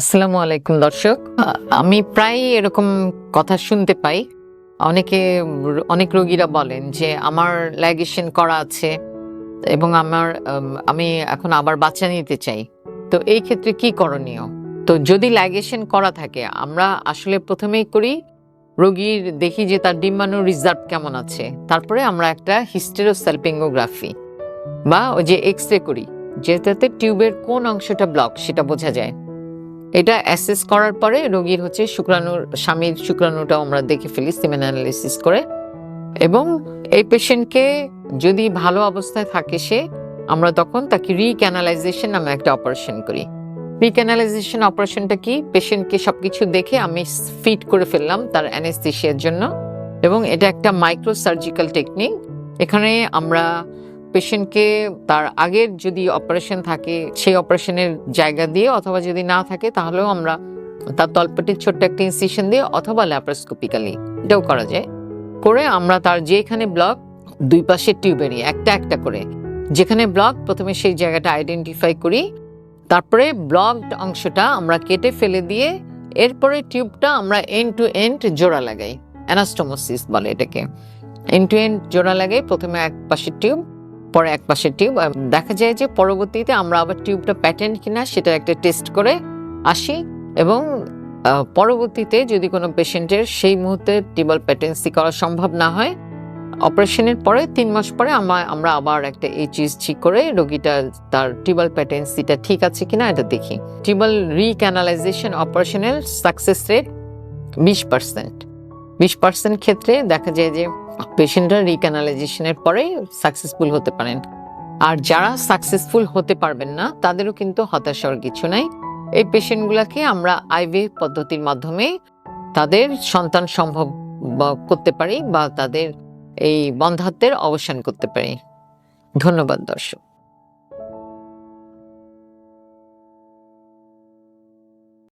আসসালামু আলাইকুম, দর্শক। আমি প্রায় এরকম কথা শুনতে পাই। অনেকে অনেক রোগীরা বলেন যে, আমার ল্যাগেশন করা আছে এবং আমার আমি এখন আবার বাচ্চা নিতে চাই। তো এই ক্ষেত্রে কি করণীয়? তো যদি ল্যাগেশন করা থাকে, আমরা আসলে প্রথমেই করি, রোগীর দেখি যে তার ডিম্বাণুর রিজার্ভ কেমন আছে। তারপরে আমরা একটা হিস্টেরোস্যালপিঙ্গোগ্রাফি বা ওই যে এক্স রে করি, যেটাতে টিউবের কোন অংশটা ব্লক সেটা বোঝা যায়। এটা অ্যাসেস করার পরে রোগীর হচ্ছে শুক্রাণুর, স্বামীর শুক্রাণুটাও আমরা দেখে ফেলি সিমেন অ্যানালিসিস করে। এবং এই পেশেন্টকে যদি ভালো অবস্থায় থাকে সে, আমরা তখন তাকে রিক্যানালাইজেশন নামে একটা অপারেশন করি। রিক্যানালাইজেশন অপারেশনটা কি? পেশেন্টকে সবকিছু দেখে আমি ফিট করে ফেললাম তার অ্যানেস্থেশিয়ার জন্য। এবং এটা একটা মাইক্রো সার্জিক্যাল টেকনিক এখানে আমরা পেশেন্টকে তার আগের যদি অপারেশন থাকে, সেই অপারেশনের জায়গা দিয়ে অথবা যদি না থাকে, তাহলেও আমরা তার তলপেটির ছোট্ট একটা ইনসিশন দিয়ে অথবা ল্যাপারোস্কোপিক্যালি এটাও করা যায়। করে আমরা তার যেখানে ব্লক দুই পাশে টিউবেরই একটা একটা করে, যেখানে ব্লক প্রথমে সেই জায়গাটা আইডেন্টিফাই করি, তারপরে ব্লকড অংশটা আমরা কেটে ফেলে দিয়ে, এরপরে টিউবটা আমরা এন্ড টু এন্ড জোড়া লাগাই অ্যানাস্টোমোসিস বলে এটাকে। এন্ড টু এন্ড জোড়া লাগাই, প্রথমে এক পাশের টিউব পরে এক পাশের টিউব দেখা যায় যে পরবর্তীতে আমরা আবার টিউবটা প্যাটেন্ট কিনা সেটা একটা টেস্ট করে আসি এবং পরবর্তীতে যদি কোনো পেশেন্টের সেই মুহূর্তে টিউবাল প্যাটেন্সি করা সম্ভব না হয়, অপারেশনের পরে তিন মাস পরে আমরা আমরা আবার একটা এইচএসজি করে রোগীটা তার টিউবাল প্যাটেন্সিটা ঠিক আছে কিনা এটা দেখি। টিউবাল রিক্যানালাইজেশন অপারেশনের সাকসেস রেট বিশ পার্সেন্ট বিশ পার্সেন্ট ক্ষেত্রে দেখা যায় যে পেশেন্টরা রিক্যানালাইজেশনের পরে সাকসেসফুল হতে পারেন। আর যারা সাকসেসফুল হতে পারবেন না, তাদেরও কিন্তু হতাশার কিছু নাই। এই পেশেন্টগুলোকে আমরা আইভি পদ্ধতির মাধ্যমে তাদের সন্তান সম্ভব করতে পারি বা তাদের এই বন্ধাত্বের অবসান করতে পারি। ধন্যবাদ, দর্শক।